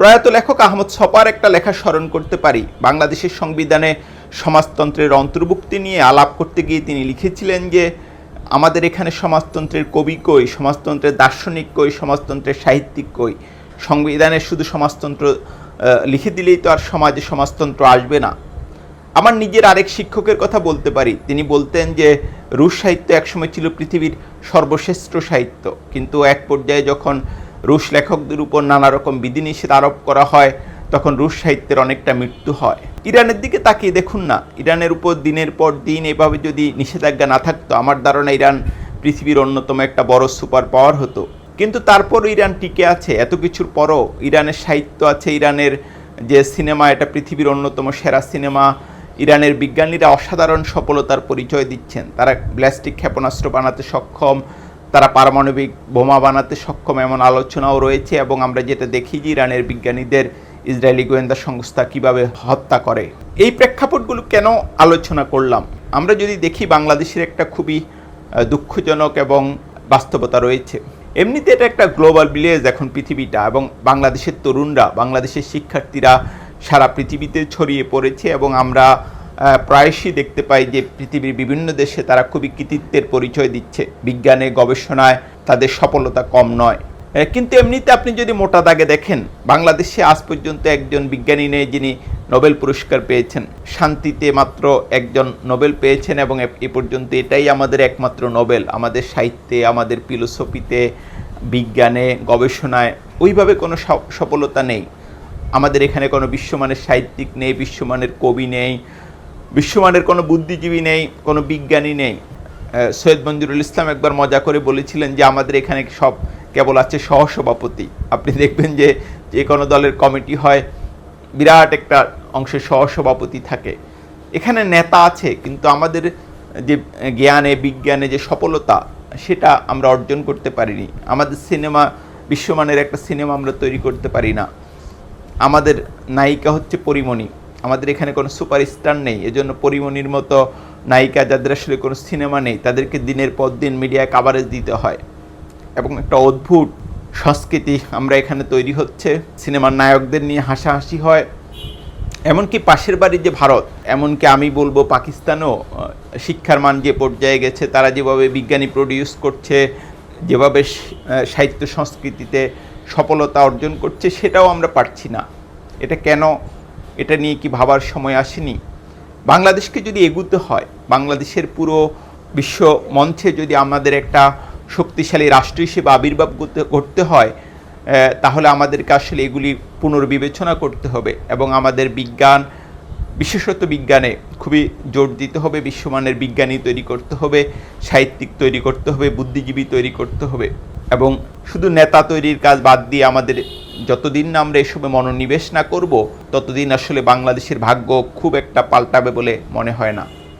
প্রয়াত লেখক আহমদ ছপার একটা লেখা স্মরণ করতে পারি। বাংলাদেশের সংবিধানে সমাজতন্ত্রের অন্তর্ভুক্তি নিয়ে আলাপ করতে গিয়ে তিনি লিখেছিলেন যে, আমাদের এখানে সমাজতন্ত্রের কবি কই, সমাজতন্ত্রের দার্শনিক কই, সমাজতন্ত্রের সাহিত্যিক কই? সংবিধানে শুধু সমাজতন্ত্র লিখে দিলেই তো আর সমাজে সমাজতন্ত্র আসবে না। আমার নিজের আরেক শিক্ষকের কথা বলতে পারি। তিনি বলতেন যে, রুশ সাহিত্য একসময় ছিল পৃথিবীর সর্বশ্রেষ্ঠ সাহিত্য। কিন্তু এক পর্যায়ে যখন রুশ লেখকদের উপর নানা রকম বিধিনিষেধ আরোপ করা হয়, তখন রুশ সাহিত্যের অনেকটা মৃত্যু হয়। ইরানের দিকে তাকিয়ে দেখুন না, ইরানের উপর দিনের পর দিন এভাবে যদি নিষেধাজ্ঞা না থাকতো, আমার ধারণা ইরান পৃথিবীর অন্যতম একটা বড় সুপার পাওয়ার হতো। কিন্তু তারপরও ইরান টিকে আছে, এত কিছুর পরও ইরানের সাহিত্য আছে, ইরানের যে সিনেমা, এটা পৃথিবীর অন্যতম সেরা সিনেমা। ইরানের বিজ্ঞানীরা অসাধারণ সফলতার পরিচয় দিচ্ছেন, তারা ব্লাস্টিক ক্ষেপণাস্ত্র বানাতে সক্ষম তারা পারমাণবিক বোমা বানাতে সক্ষম এমন আলোচনাও রয়েছে এবং আমরা যেটা দেখি যে ইরানের বিজ্ঞানীদের ইসরায়েলি গোয়েন্দা সংস্থা কীভাবে হত্যা করে। এই প্রেক্ষাপটগুলো কেন আলোচনা করলাম? আমরা যদি দেখি বাংলাদেশের একটা খুবই দুঃখজনক এবং বাস্তবতা রয়েছে। এমনিতে এটা একটা গ্লোবাল ভিলেজ এখন পৃথিবীটা এবং বাংলাদেশের তরুণরা, বাংলাদেশের শিক্ষার্থীরা সারা পৃথিবীতে ছড়িয়ে পড়েছে এবং আমরা প্রায়শই দেখতে পাই যে পৃথিবীর বিভিন্ন দেশে তারা খুবই কৃতিত্বের পরিচয় দিচ্ছে। বিজ্ঞানে, গবেষণায় তাদের সফলতা কম নয়। কিন্তু এমনিতে আপনি যদি মোটা দাগে দেখেন, বাংলাদেশে আজ পর্যন্ত একজন বিজ্ঞানী নেই যিনি নোবেল পুরস্কার পেয়েছেন। শান্তিতে মাত্র একজন নোবেল পেয়েছেন এবং এ- পর্যন্ত এটাই আমাদের একমাত্র নোবেল। আমাদের সাহিত্যে, আমাদের ফিলোসফিতে, বিজ্ঞানে, গবেষণায় ওইভাবে কোনো সফলতা নেই। আমাদের এখানে কোনো বিশ্বমানের সাহিত্যিক নেই, বিশ্বমানের কবি নেই বিশ্বমানের কোনো বুদ্ধিজীবী নেই, কোনো বিজ্ঞানী নেই। সৈয়দ মঞ্জুরুল ইসলাম একবার মজা করে বলেছিলেন যে, আমাদের এখানে সব কেবল আছে সহসভাপতি। আপনি দেখবেন যে যে কোনো দলের কমিটি হয়, বিরাট একটা অংশের সহসভাপতি থাকে। এখানে নেতা আছে, কিন্তু আমাদের যে জ্ঞানে, বিজ্ঞানে যে সফলতা, সেটা আমরা অর্জন করতে পারিনি। আমাদের সিনেমা, বিশ্বমানের একটা সিনেমা আমরা তৈরি করতে পারি না। আমাদের নায়িকা হচ্ছে পরিমণি। আমাদের এখানে কোনো সুপারস্টার নেই, এজন্য পরিমণির মতো নায়িকা যাদের আসলে কোনো সিনেমা নেই, তাদেরকে দিনের পর দিন মিডিয়ায় কাভারেজ দিতে হয়। এবং একটা অদ্ভুত সংস্কৃতি আমরা এখানে তৈরি হচ্ছে। সিনেমার নায়কদের নিয়ে হাসাহাসি হয়। এমনকি পাশের বাড়ি যে ভারত, এমনকি আমি বলব পাকিস্তানও শিক্ষার মান যে পর্যায়ে গেছে, তারা যেভাবে বিজ্ঞানী প্রডিউস করছে, যেভাবে সাহিত্য সংস্কৃতিতে সফলতা অর্জন করছে, সেটাও আমরা পারছি না। এটা কেন এটা নিয়ে কি ভাবার সময় আসেনি? বাংলাদেশকে যদি এগুতে হয়, বাংলাদেশের পুরো বিশ্ব মঞ্চে যদি আমাদের একটা শক্তিশালী রাষ্ট্র হিসেবে আবির্ভাব করতে হয় তাহলে আমাদেরকে আসলে এগুলি পুনর্বিবেচনা করতে হবে এবং আমাদের বিজ্ঞান, বিশেষত বিজ্ঞানে খুবই জোর দিতে হবে, বিশ্বমানের বিজ্ঞানী তৈরি করতে হবে, সাহিত্যিক তৈরি করতে হবে, বুদ্ধিজীবী তৈরি করতে হবে এবং শুধু নেতা তৈরির কাজ বাদ দিয়ে আমাদের যতদিন না আমরা এসবে মনোনিবেশ না করব, ততদিন আসলে বাংলাদেশের ভাগ্য খুব একটা পাল্টাবে বলে মনে হয় না।